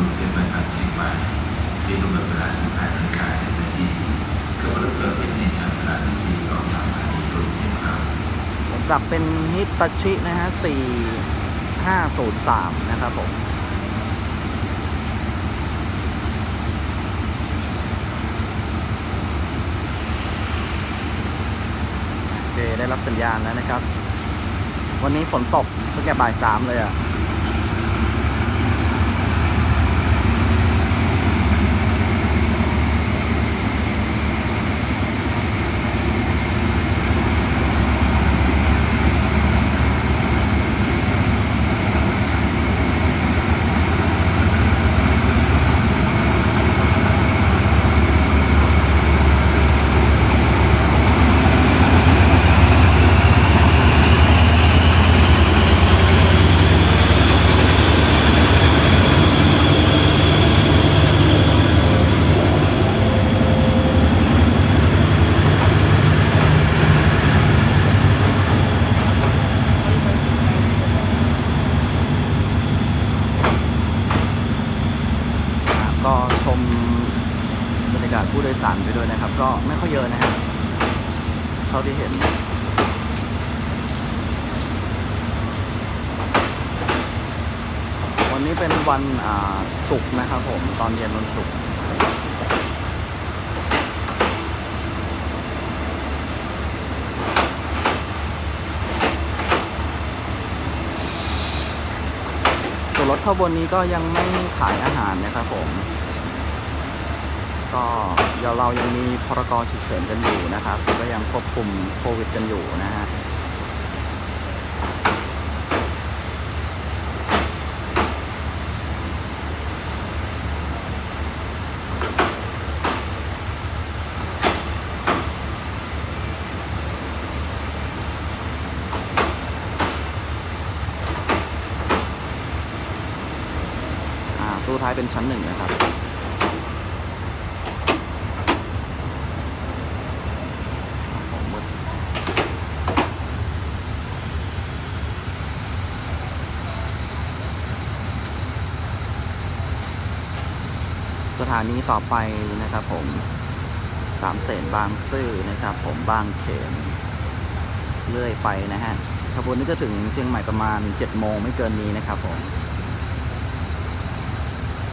รุงเทพมหานครเชียงใหม่ที่กำหนดเวลา18นาฬิกา10นาทีขบรถจอดที่ในชานชาลาที่4ของทางสถานีกรุงเทพครับจับเป็นฮิตาชินะฮะ4503 นะครับผมได้รับสัญญาณแล้วนะครับ วันนี้ฝนตกตั้งแต่บ่ายสามเลยอะ่ะชม บรรยากาศผู้โดยสารไปด้วยนะครับ ก็ไม่ค่อยเยอะนะฮะเท่าที่เห็นวันนี้เป็นวันศุกร์นะครับผมตอนเย็นวันศุกร์ส่วนรถขบวนนี้ก็ยังไม่ขายอาหารนะครับผม ก็เดี๋ยวเรายังมีพรกฉุกเฉินกันอยู่นะครับ ก็ยังควบคุมโควิดกันอยู่นะฮะตู้ท้ายเป็นชั้นหนึ่งนะครับ สถานีต่อไปนะครับผมสามเสนบางซื่อนะครับ ผมบางเขนเลื่อยไปนะฮะขบวนนี้จะถึงเชียงใหม่ประมาณ7โมงไม่เกินนี้นะครับผม